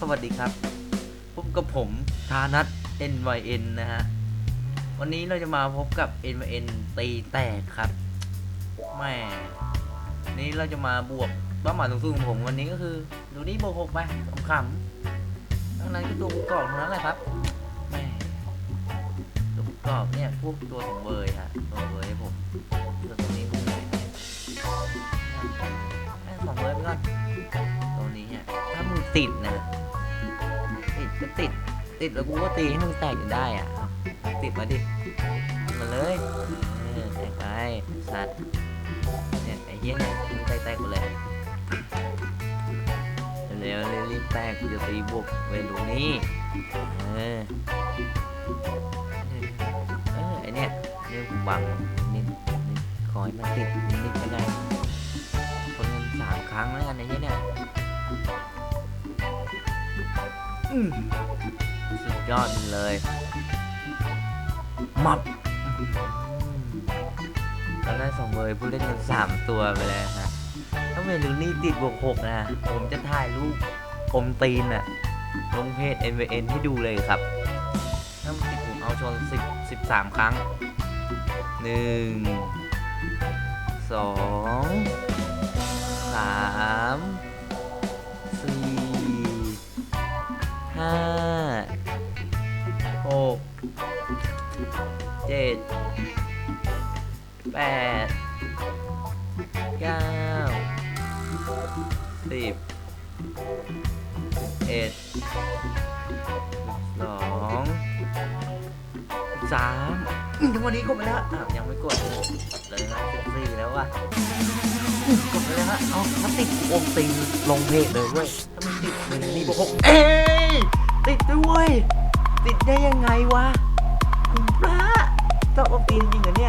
สวัสดีครับพบกับผมธานัท NYN นะฮะ วันนี้เราจะมาพบกับ NYN ตีแตกครับแม่นี้เราจะมาบวกเป้าหมายสูงสุดของผมวันนี้ก็คือ ดูนี่บวกหกไปขำๆทั้งนั้นก็ตัวประกอบทั้งนั้นแหละครับแม่ตัวประกอบเนี่ยพวกตัวของเบย์ฮะตัวเบยให้ผมตัวตรงนี้พวกไหนแม่งสองเบย์ไปก่อนตรงนี้อะถ้ามึงติดนะ ติดก็ติด ติดแล้วกูก็ตีให้มึงแตกอยู่ได้อะ ติดมาดิ มาเลยเออแตกไปสัตว์เนี่ยไอ้เหี้ยเนี่ยมึงแตกแตกไปเลยเร็วๆรีบแตกกูจะตีบวกเวลูนี่เออเออไอเนี่ยเนี่ยกูบังนิดนิดขอให้มันติดนิดๆก็ได้คนเงินสามครั้งแล้วกันไอ้เหี้ยเนี่ย อืมสุดยอดเลยมับอืมเราได้สองเบอร์ผู้เล่นกันสามตัวไปแล้วฮะถ้าเมลูนี่ติดบวกหกนะ ผมจะถ่ายรูปอมตีนอะลงเพจ NVN ให้ดูเลยครับ ถ้ามันติดผมเอาชนสิบสิบสามครั้งหนึ่งสอง เจ็ดแปดเก้าสิบเอ็ดสองสามอืมทั้งวันนี้กดไปแล้วอ้าวยังไม่กดเลยนะสิบสี่แล้วว่ะอืมกดไปแล้วฮะเอาถ้าติดโอมติงลงเพจเลยเว้ยถ้ามันติดหนึ่งนี่บอกหกเอ้ ได้ยังไงวะคุณพระต้องโอมติงจริงเหรอเนี่ย